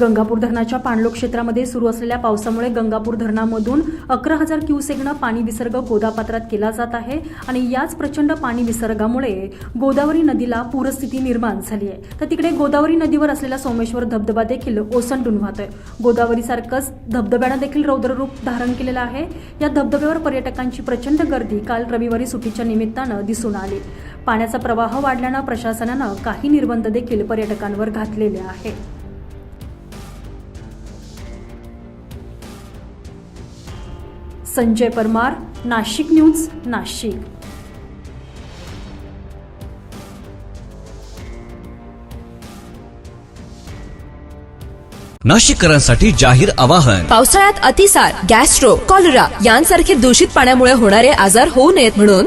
गंगापूर धरणाच्या पाणलोक क्षेत्रामध्ये सुरू असलेल्या पावसामुळे गंगापूर धरणामधून अकरा हजार क्युसेकनं पाणी विसर्ग गोदापात्रात केला जात आहे आणि याच प्रचंड पाणी विसर्गामुळे गोदावरी नदीला पूरस्थिती निर्माण झाली आहे. तर तिकडे गोदावरी नदीवर असलेला सोमेश्वर धबधबा देखील ओसंडून वाहतोय. गोदावरीसारखंच धबधब्यानं देखील रौद्ररूप धारण केलेलं आहे. या धबधब्यावर पर्यटकांची प्रचंड गर्दी काल रविवारी सुट्टीच्या निमित्तानं दिसून आली. पाण्याचा प्रवाह वाढल्यानं प्रशासनानं काही निर्बंध देखील पर्यटकांवर घातलेले आहेत. संजय परमार नाशिक न्यूज नाशिक. नाशिककरांसाठी जाहीर आवाहन. पावसाळ्यात अतिसार गॅस्ट्रो कॉलरा यांसारखे दूषित पाण्यामुळे होणारे आजार होऊ नयेत म्हणून